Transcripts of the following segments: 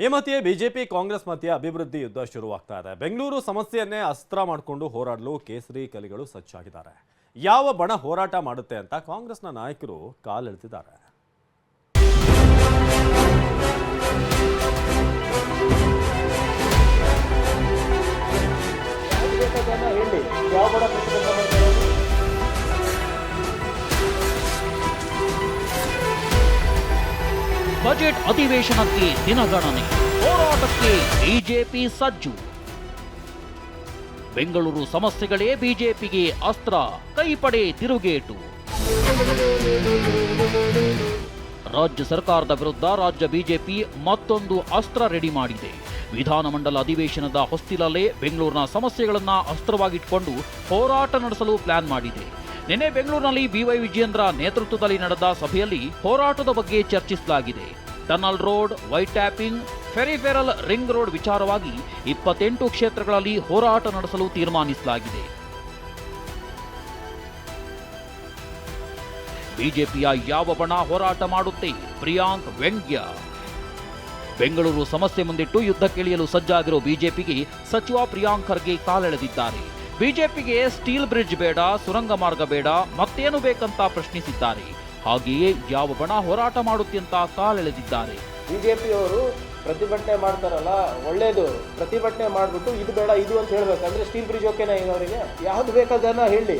ಈ ಮಧ್ಯೆ ಬಿಜೆಪಿ ಕಾಂಗ್ರೆಸ್ ಮಧ್ಯೆ ಅಭಿವೃದ್ಧಿ ಯುದ್ಧ ಶುರುವಾಗ್ತಾ ಇದೆ. ಬೆಂಗಳೂರು ಸಮಸ್ಯೆಯನ್ನೇ ಅಸ್ತ್ರ ಮಾಡಿಕೊಂಡು ಹೋರಾಡಲು ಕೇಸರಿ ಕಲಿಗಳು ಸಜ್ಜಾಗಿದ್ದಾರೆ. ಯಾವ ಬಣ ಹೋರಾಟ ಮಾಡುತ್ತೆ ಅಂತ ಕಾಂಗ್ರೆಸ್ನ ನಾಯಕರು ಕಾಲೆಳೆದಿದ್ದಾರೆ. ಬಜೆಟ್ ಅಧಿವೇಶನಕ್ಕೆ ದಿನಗಣನೆ. ಹೋರಾಟಕ್ಕೆ ಬಿಜೆಪಿ ಸಜ್ಜು. ಬೆಂಗಳೂರು ಸಮಸ್ಯೆಗಳೇ ಬಿಜೆಪಿಗೆ ಅಸ್ತ್ರ, ಕೈಪಡೆ ತಿರುಗೇಟು. ರಾಜ್ಯ ಸರ್ಕಾರದ ವಿರುದ್ಧ ರಾಜ್ಯ ಬಿಜೆಪಿ ಮತ್ತೊಂದು ಅಸ್ತ್ರ ರೆಡಿ ಮಾಡಿದೆ. ವಿಧಾನಮಂಡಲ ಅಧಿವೇಶನದ ಹೊಸ್ತಿಲಲ್ಲೇ ಬೆಂಗಳೂರಿನ ಸಮಸ್ಯೆಗಳನ್ನ ಅಸ್ತ್ರವಾಗಿಟ್ಕೊಂಡು ಹೋರಾಟ ನಡೆಸಲು ಪ್ಲಾನ್ ಮಾಡಿದೆ. ನಿನ್ನೆ ಬೆಂಗಳೂರಿನಲ್ಲಿ ಬಿವೈ ವಿಜಯೇಂದ್ರ ನೇತೃತ್ವದಲ್ಲಿ ನಡೆದ ಸಭೆಯಲ್ಲಿ ಹೋರಾಟದ ಬಗ್ಗೆ ಚರ್ಚಿಸಲಾಗಿದೆ. Tunnel road, white topping peripheral ring road ವಿಚಾರವಾಗಿ ಇಪ್ಪತ್ತೆಂಟು ಕ್ಷೇತ್ರಗಳಲ್ಲಿ ಹೋರಾಟ ನಡೆಸಲು ತೀರ್ಮಾನಿಸಲಾಗಿದೆ. ಬಿಜೆಪಿಯ ಯಾವ ಬಣ ಹೋರಾಟ ಮಾಡುತ್ತೆ? ಪ್ರಿಯಾಂಕ್ ವ್ಯಂಗ್ಯ. ಬೆಂಗಳೂರು ಸಮಸ್ಯೆ ಮುಂದಿಟ್ಟು ಯುದ್ಧಕ್ಕಿಳಿಯಲು ಸಜ್ಜಾಗಿರೋ ಬಿಜೆಪಿಗೆ ಸಚಿವ ಪ್ರಿಯಾಂಕ್ ಖರ್ಗೆ ಕಾಲೆಳೆದಿದ್ದಾರೆ. ಬಿಜೆಪಿಗೆ ಸ್ಟೀಲ್ ಬ್ರಿಡ್ಜ್ ಬೇಡ, ಸುರಂಗ ಮಾರ್ಗ ಬೇಡ, ಮತ್ತೇನು ಬೇಕಂತ ಪ್ರಶ್ನಿಸಿದ್ದಾರೆ. ಹಾಗೆಯೇ ಯಾವ ಬಣ ಹೋರಾಟ ಮಾಡುತ್ತೆ ಅಂತ ಕಾಲೆಳೆದಿದ್ದಾರೆ. ಬಿಜೆಪಿಯವರು ಪ್ರತಿಭಟನೆ ಮಾಡ್ತಾರಲ್ಲ, ಒಳ್ಳೇದು. ಪ್ರತಿಭಟನೆ ಮಾಡಿಬಿಟ್ಟು ಇದು ಬೇಡ, ಇದು ಅಂತ ಹೇಳ್ಬೇಕಂದ್ರೆ ಸ್ಟೀಲ್ ಬ್ರಿಡ್ಜ್ ಓಕೆನಾ ಅವರಿಗೆ? ಯಾವ್ದು ಬೇಕಾದನ್ನ ಹೇಳಿ.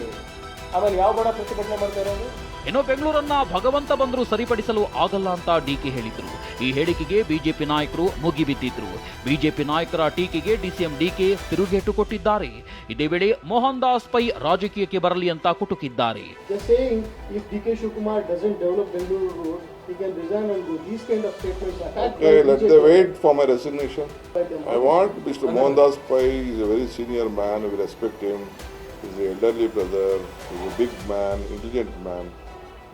ಆಮೇಲೆ ಯಾವ ಬಡ ಪ್ರತಿಭಟನೆ ಮಾಡ್ತಾ ಇರೋದು? ಇನ್ನು ಬೆಂಗಳೂರನ್ನ ಭಗವಂತ ಬಂದರೂ ಸರಿಪಡಿಸಲು ಆಗಲ್ಲ ಅಂತ ಡಿಕೆ ಹೇಳಿದ್ರು. ಈ ಹೇಳಿಕೆಗೆ ಬಿಜೆಪಿ ನಾಯಕರು ಮುಗಿಬಿದ್ದಿದ್ರು. ಬಿಜೆಪಿ ನಾಯಕರ ಟೀಕೆಗೆ ಡಿಸಿಎಂ ಡಿಕೆ ತಿರುಗೇಟು ಕೊಟ್ಟಿದ್ದಾರೆ. ಇದೇ ವೇಳೆ ಮೋಹನ್ ದಾಸ್ ಪೈ ರಾಜಕೀಯಕ್ಕೆ ಬರಲಿ ಅಂತ ಕುಟುಕಿದ್ದಾರೆ. Dearly brother big man indicate man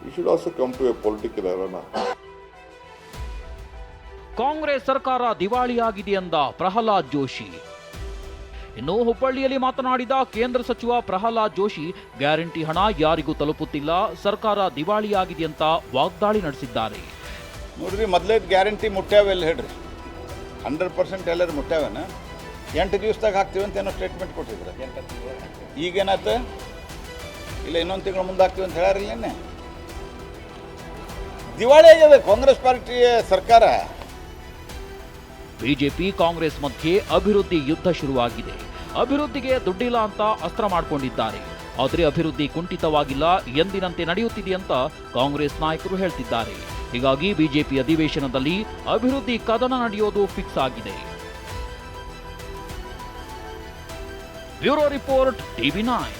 we should as come to a political arena. Congress ಸರ್ಕಾರ ದಿವಾಳಿ ಆಗಿದೆಯೆಂದ ಪ್ರಹ್ಲಾದ್ ಜೋಶಿ. ಇನ್ನು ಹುಬ್ಬಳ್ಳಿಯಲ್ಲಿ ಮಾತನಾಡಿದ ಕೇಂದ್ರ ಸಚಿವ ಪ್ರಹ್ಲಾದ್ ಜೋಶಿ ಗ್ಯಾರಂಟಿ ಹಣ ಯಾರಿಗೂ ತಲುಪುತ್ತಿಲ್ಲ ಸರ್ಕಾರ ದಿವಾಳಿಯಾಗಿದೆ ಅಂತ ವಾಗ್ದಾಳಿ ನಡೆಸಿದ್ದಾರೆ. ಮೂರು ಮೊದಲೇ ಗ್ಯಾರಂಟಿ ಮುಟ್ಯಾವ ಇಲ್ಲ ಹೇಳಿರಿ? ಹಂಡ್ರೆಡ್ ಪರ್ಸೆಂಟ್ ಎಲ್ಲರು ಮುಟ್ಯಾವೇನಾ? ಎಂಟು ದಿವಸದಾಗ ಹಾಕ್ತೀವಿ ಅಂತ ಏನೋ ಸ್ಟೇಟ್ಮೆಂಟ್ ಕೊಟ್ಟಿದ್ರು. ಈಗೇನಾಯ್ತು ಇಲ್ಲ ಇನ್ನೊಂದು ತಿಂಗಳು ಮುಂದೆ ಹಾಕ್ತೀವಿ ಅಂತ ಹೇಳಾರಿಲ್ಲ ನಿನ್ನೆ? ದಿವಾಳಿ ಆಗಿದೆ ಕಾಂಗ್ರೆಸ್ ಪಾರ್ಟಿಯ ಸರ್ಕಾರ. ಬಿಜೆಪಿ ಕಾಂಗ್ರೆಸ್ ಮಧ್ಯೆ ಅಭಿವೃದ್ಧಿ ಯುದ್ಧ ಶುರುವಾಗಿದೆ. ಅಭಿವೃದ್ಧಿಗೆ ದುಡ್ಡಿಲ್ಲ ಅಂತ ಅಸ್ತ್ರ ಮಾಡಿಕೊಂಡಿದ್ದಾರೆ. ಆದರೆ ಅಭಿವೃದ್ಧಿ ಕುಂಠಿತವಾಗಿಲ್ಲ ಎಂದಿನಂತೆ ನಡೆಯುತ್ತಿದೆ ಅಂತ ಕಾಂಗ್ರೆಸ್ ನಾಯಕರು ಹೇಳ್ತಿದ್ದಾರೆ. ಹೀಗಾಗಿ ಬಿಜೆಪಿ ಅಧಿವೇಶನದಲ್ಲಿ ಅಭಿವೃದ್ಧಿ ಕದನ ನಡೆಯೋದು ಫಿಕ್ಸ್ ಆಗಿದೆ. Bureau Report, TV9.